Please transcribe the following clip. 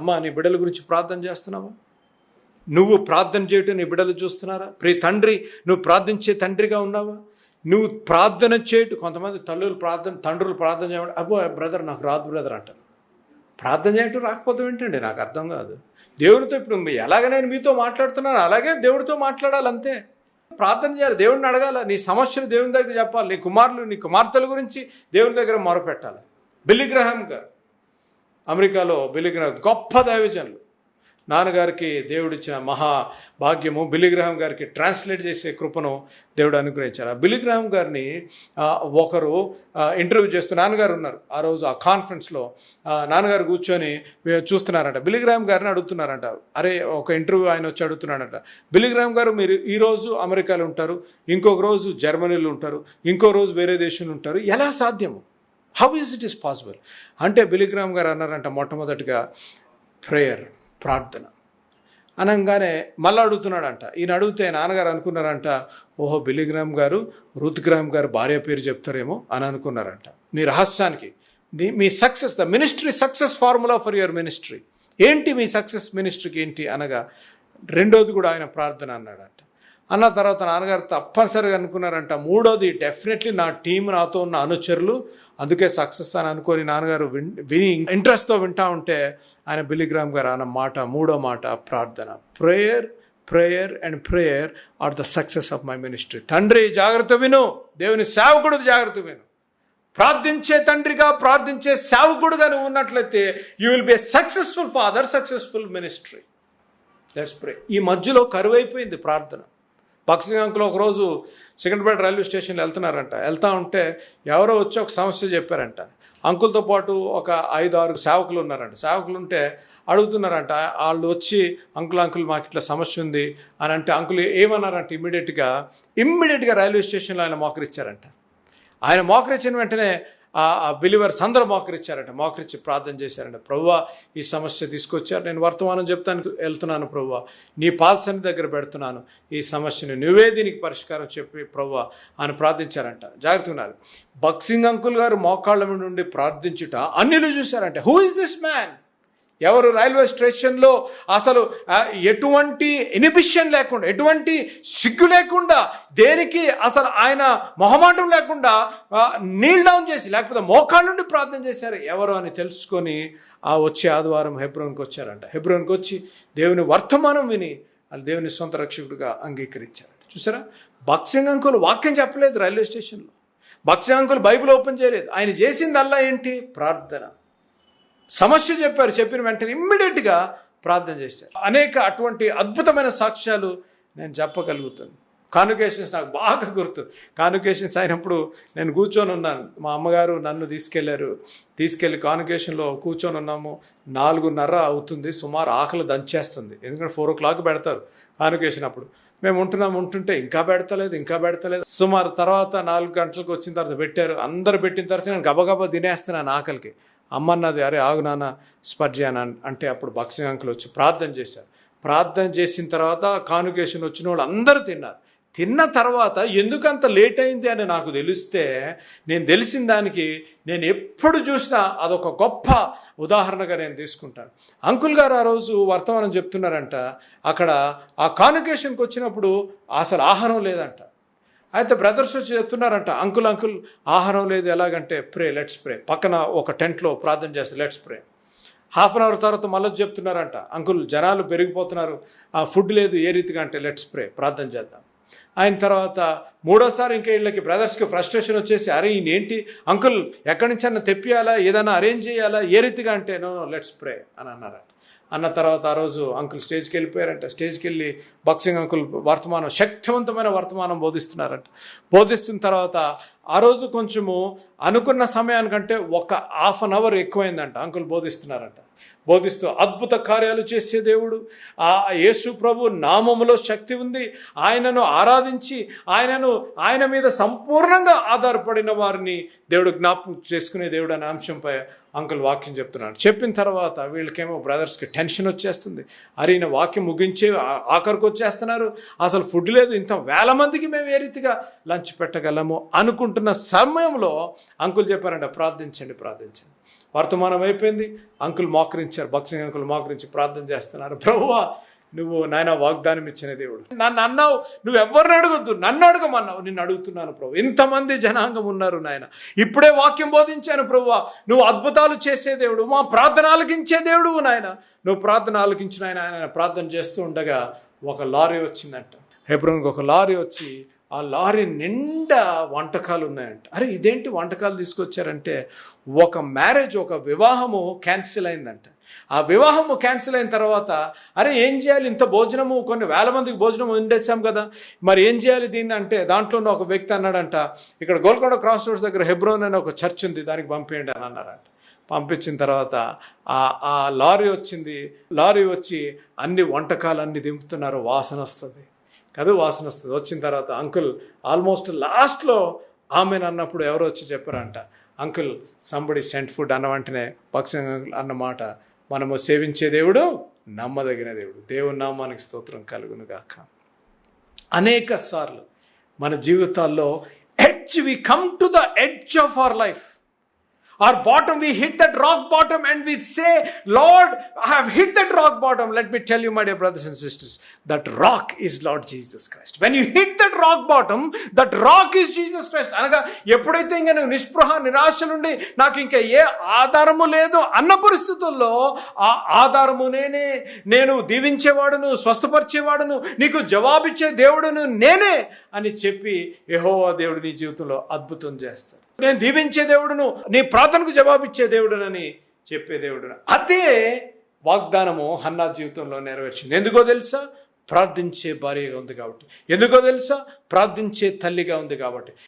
అమ్మ నీ బిడ్డల గురించి ప్రార్థన చేస్తున్నావా? నువ్వు ప్రార్థన చేయటం నీ బిడ్డలు చూస్తున్నారా? ప్రియ తండ్రి నువ్వు ప్రార్థించే తండ్రిగా ఉన్నావా? నువ్వు ప్రార్థన చేయటం కొంతమంది తల్లులు ప్రార్థన తండ్రులు ప్రార్థన చేయడం అబ్బో బ్రదర్ నాకు రాదు బ్రదర్ అంటారు. ప్రార్థన చేయటం రాకపోతే ఏంటండి? నాకు అర్థం కాదు. దేవుడితో ఇప్పుడు ఎలాగ నేను మీతో మాట్లాడుతున్నాను అలాగే దేవుడితో మాట్లాడాలి అంతే ప్రార్థన చేయాలి దేవుడిని అడగాల నీ సమస్యలు దేవుని దగ్గర చెప్పాలి నీ కుమారులు నీ కుమార్తెల గురించి దేవుని దగ్గర మొరపెట్టాలి. బిల్లిగ్రహం గారు అమెరికాలో బిలిగ్రహం గొప్ప దైవజనులు. నాన్నగారికి దేవుడిచ్చిన మహా భాగ్యము బిలిగ్రహం గారికి ట్రాన్స్లేట్ చేసే కృపను దేవుడు అనుగ్రహించారు. ఆ బిలిగ్రహం గారిని ఒకరు ఇంటర్వ్యూ చేస్తూ నాన్నగారు ఉన్నారు. ఆ రోజు ఆ కాన్ఫరెన్స్లో నాన్నగారు కూర్చొని చూస్తున్నారంట. బిలిగ్రహం గారిని అడుగుతున్నారంట. అరే ఒక ఇంటర్వ్యూ ఆయన వచ్చి అడుగుతున్నాడంట. బిలిగ్రహం గారు మీరు ఈ రోజు అమెరికాలో ఉంటారు ఇంకొక రోజు జర్మనీలో ఉంటారు ఇంకో రోజు వేరే దేశంలో ఉంటారు ఎలా సాధ్యము? How is it is possible అంటే బిలిగ్రామ్ గారు అన్నారంట మొట్టమొదటిగా ప్రేయర్ ప్రార్థన. అనగానే మళ్ళీ అడుగుతున్నాడంట. ఈయన అడిగితే నాన్నగారు అనుకున్నారంట ఓహో బిలిగ్రామ్ గారు రుత్గ్రామ్ గారు భార్య పేరు చెప్తారేమో అని అనుకున్నారంట. మీ రహస్యానికి the- me success the ministry success formula for your ministry ఏంటి మీ సక్సెస్ మినిస్ట్రీకి ఏంటి అనగా రెండోది కూడా ఆయన ప్రార్థన అన్నాడంట. అన్న తర్వాత నాన్నగారు తప్పనిసరిగా అనుకున్నారంట మూడోది డెఫినెట్లీ నా టీం నాతో ఉన్న అనుచరులు అందుకే సక్సెస్ అని అనుకొని నాన్నగారు విన్ విని ఇంట్రెస్ట్తో వింటా ఉంటే ఆయన బిలిగ్రామ్ గారు అన్న మాట మూడో మాట ప్రార్థన. Prayer prayer and prayer are the success of my ministry తండ్రి జాగ్రత్త విను దేవుని సేవకుడు జాగ్రత్త విను. ప్రార్థించే తండ్రిగా ప్రార్థించే సేవకుడుగా నువ్వు ఉన్నట్లయితే you will be successful father successful ministry let's pray ఈ మధ్యలో కరువైపోయింది ప్రార్థన. బక్సింగ్ అంకుల్ ఒకరోజు సికింద్రాబాద్ రైల్వే స్టేషన్లో వెళ్తున్నారంట. వెళ్తా ఉంటే ఎవరో వచ్చి ఒక సమస్య చెప్పారంట. అంకుల్తో పాటు ఒక ఐదు ఆరు సేవకులు ఉన్నారంట. సేవకులు ఉంటే అడుగుతున్నారంట వాళ్ళు వచ్చి అంకుల్ అంకుల్ మాకు ఇట్లా సమస్య ఉంది అని అంటే అంకుల్ ఏమన్నారంట ఇమ్మీడియట్గా ఇమ్మీడియట్గా రైల్వే స్టేషన్లో ఆయన మోకరిచ్చారంట. ఆయన మోకరిచ్చిన వెంటనే బిలివర్స్ అందరూ మోకరిచ్చారంట మోకరించి ప్రార్థన చేశారంట. ప్రభువా ఈ సమస్య తీసుకొచ్చారు. నేను వర్తమానం చెప్తాను వెళ్తున్నాను ప్రభువ నీ పాల్సని దగ్గర పెడుతున్నాను. ఈ సమస్యను నువ్వే దీనికి పరిష్కారం చెప్పి ప్రభువ అని ప్రార్థించారంట. జాగ్రత్తగా ఉన్నారు బక్సింగ్ అంకుల్ గారు మోకాళ్ళ నుండి ప్రార్థించుట అన్నిలు చూశారంట. హూ ఇస్ దిస్ మ్యాన్ ఎవరు రైల్వే స్టేషన్లో అసలు ఎటువంటి ఇనిబిషన్ లేకుండా ఎటువంటి సిగ్గు లేకుండా దేనికి అసలు ఆయన మొహమాటం లేకుండా నీల్ డౌన్ చేసి లేకపోతే మోకాళ్ళ నుండి ప్రార్థన చేశారు. ఎవరు అని తెలుసుకొని ఆ వచ్చే ఆదివారం హెబ్రోన్కి వచ్చారంట. హెబ్రోన్కి వచ్చి దేవుని వర్తమానం విని వాళ్ళు దేవుని సొంత రక్షకుడిగా అంగీకరించారు. చూసారా? భక్సింగ్ అంకులు వాక్యం చెప్పలేదు రైల్వే స్టేషన్లో. భక్సింగ్ అంకుల్ బైబిల్ ఓపెన్ చేయలేదు. ఆయన చేసిందల్లా ఏంటి? ప్రార్థన. సమస్య చెప్పారు చెప్పిన వెంటనే ఇమ్మీడియట్గా ప్రార్థన చేశారు. అనేక అటువంటి అద్భుతమైన సాక్ష్యాలు నేను చెప్పగలుగుతాను. కాన్వికేషన్స్ నాకు బాగా గుర్తు. కాన్వికేషన్స్ అయినప్పుడు నేను కూర్చొని ఉన్నాను. మా అమ్మగారు నన్ను తీసుకెళ్ళారు. తీసుకెళ్ళి కాన్వికేషన్లో కూర్చొని ఉన్నాము. నాలుగున్నర అవుతుంది. సుమారు ఆకలి దంచేస్తుంది. ఎందుకంటే ఫోర్ ఓ క్లాక్ పెడతారు కాన్వికేషన్ అప్పుడు. మేము ఉంటున్నాము ఉంటుంటే ఇంకా పెడతలేదు ఇంకా పెడతలేదు. సుమారు తర్వాత నాలుగు గంటలకు వచ్చిన తర్వాత పెట్టారు. అందరు పెట్టిన తర్వాత నేను గబగబా తినేస్తున్నాను ఆకలికి. అమ్మన్నది అరే ఆగు నాన్న స్పర్జ అని అంటే అప్పుడు బక్సింగ్ అంకుల్ వచ్చి ప్రార్థన చేశారు. ప్రార్థన చేసిన తర్వాత కానుకేషన్ వచ్చిన వాళ్ళు అందరూ తిన్నారు. తిన్న తర్వాత ఎందుకంత లేట్ అయింది అని నాకు తెలిస్తే నేను తెలిసిన దానికి నేను ఎప్పుడు చూసినా అదొక గొప్ప ఉదాహరణగా నేను తీసుకుంటాను. అంకుల్ గారు ఆ రోజు వర్తమానం చెప్తున్నారంట అక్కడ ఆ కాన్వికేషన్కి వచ్చినప్పుడు అసలు ఆహారం లేదంట. అయితే బ్రదర్స్ వచ్చి చెప్తున్నారంట అంకుల్ అంకుల్ ఆహారం లేదు ఎలాగంటే ప్రే లెట్స్ ప్రే. పక్కన ఒక టెంట్లో ప్రార్థన చేస్తే let's pray. Half an hour తర్వాత మళ్ళీ చెప్తున్నారంట అంకుల్ జనాలు పెరిగిపోతున్నారు. ఆ ఫుడ్ లేదు ఏ రీతిగా అంటే లెట్స్ ప్రే ప్రార్థన చేద్దాం. ఆయన తర్వాత మూడోసారి ఇంకా వీళ్ళకి బ్రదర్స్కి ఫ్రస్ట్రేషన్ వచ్చేసి అరే ఈయన ఏంటి అంకుల్ ఎక్కడి నుంచి అన్న తెప్పియాలా? ఏదైనా అరేంజ్ చేయాలా? ఏ రీతిగా అంటే నో నో లెట్స్ ప్రే అని అన్నారా. అన్న తర్వాత ఆ రోజు అంకుల్ స్టేజ్కి వెళ్ళిపోయారంట. స్టేజ్కి వెళ్ళి బాక్సింగ్ అంకుల్ వర్తమానం శక్తివంతమైన వర్తమానం బోధిస్తున్నారంట. బోధిస్తున్న తర్వాత ఆ రోజు కొంచెము అనుకున్న సమయానికంటే ఒక హాఫ్ అన్ అవర్ ఎక్కువైందంట. అంకుల్ బోధిస్తున్నారంట. బోధిస్తూ అద్భుత కార్యాలు చేసే దేవుడు. ఆ యేసు ప్రభు నామములో శక్తి ఉంది. ఆయనను ఆరాధించి ఆయనను ఆయన మీద సంపూర్ణంగా ఆధారపడిన వారిని దేవుడు జ్ఞాపకం చేసుకునే దేవుడు అనే అంశంపై అంకుల్ వాక్యం చెప్తున్నాడు. చెప్పిన తర్వాత వీళ్ళకేమో బ్రదర్స్కి టెన్షన్ వచ్చేస్తుంది. అరే ఈయన వాక్యం ముగించే ఆఖరికి వచ్చేస్తున్నారు. అసలు ఫుడ్ లేదు. ఇంత వేల మందికి మేము ఏ రీతిగా లంచ్ పెట్టగలము అనుకుంటున్న సమయంలో అంకుల్ చెప్పారంట ప్రార్థించండి ప్రార్థించండి. వర్తమానం అయిపోయింది. అంకుల్ మోకరించారు భక్సింగ్ అంకుల్ మోకరించి ప్రార్థన చేస్తున్నారు. ప్రభువా నువ్వు నాయన వాగ్దానం ఇచ్చిన దేవుడు. నన్ను అన్నావు నువ్వు ఎవరిని అడగొద్దు నన్ను అడగమన్నావు నిన్ను అడుగుతున్నాను ప్రభు. ఇంతమంది జనాంగం ఉన్నారు నాయన. ఇప్పుడే వాక్యం బోధించాను ప్రభు నువ్వు అద్భుతాలు చేసే దేవుడు మా ప్రార్థన ఆలకించే దేవుడు నాయన. నువ్వు ప్రార్థన ఆలకించిన ఆయన ఆయన ప్రార్థన చేస్తూ ఉండగా ఒక లారీ వచ్చిందంట. హెబ్రోన్కి ఒక లారీ వచ్చి ఆ లారీ నిండా వంటకాలు ఉన్నాయంట. అరే ఇదేంటి వంటకాలు తీసుకొచ్చారంటే ఒక మ్యారేజ్ ఒక వివాహము క్యాన్సిల్ అయిందంట. ఆ వివాహము క్యాన్సిల్ అయిన తర్వాత అరే ఏం చేయాలి? ఇంత భోజనము కొన్ని వేల మందికి భోజనం వండేసాం కదా. మరి ఏం చేయాలి దీన్ని అంటే దాంట్లో ఒక వ్యక్తి అన్నాడంట ఇక్కడ గోల్కొండ క్రాస్ రోడ్స్ దగ్గర హెబ్రోన్ అనే ఒక చర్చ్ ఉంది దానికి పంపేయండి అని అన్నారంట. పంపించిన తర్వాత ఆ ఆ లారీ వచ్చింది. లారీ వచ్చి అన్ని వంటకాలు అన్ని దింపుతున్నారు వాసన వస్తుంది. కదా వాసన వస్తుంది. వచ్చిన తర్వాత అంకుల్ ఆల్మోస్ట్ లాస్ట్లో ఆమెను అన్నప్పుడు ఎవరు వచ్చి చెప్పారంట అంకుల్ సంబడి సెంట్ ఫుడ్ అన్న వెంటనే పక్షి అన్నమాట మనము సేవించే దేవుడు నమ్మదగిన దేవుడు. దేవుని నామానికి స్తోత్రం కలుగును గాక అనేక సార్లు మన జీవితాల్లో edge we come to the edge of our life. Our bottom we hit that rock bottom and we say lord i have hit that rock bottom let me tell you my dear brothers and sisters that rock is lord jesus christ when you hit that rock bottom that rock is jesus christ అనగా ఎప్పుడైతే ఇంకా నువ్వు నిస్పృహ నిరాశ నుండి నాకు ఇంకా ఏ ఆధారము లేదు అన్న పరిస్థితుల్లో ఆ ఆధారము నేనే నేను దీవించేవాడును స్వస్థపరిచేవాడును నీకు జవాబిచ్చే దేవుడును నేనే అని చెప్పి యెహోవా దేవుడు నీ జీవితంలో అద్భుతం చేస్తాడు నేను దీవించే దేవుడును నీ ప్రార్థనకు జవాబిచ్చే దేవుడునని చెప్పే దేవుడును. అదే వాగ్దానము హన్నా జీవితంలో నెరవేర్చింది. ఎందుకో తెలుసా? ప్రార్థించే భార్యగా ఉంది కాబట్టి. ఎందుకో తెలుసా? ప్రార్థించే తల్లిగా ఉంది కాబట్టి.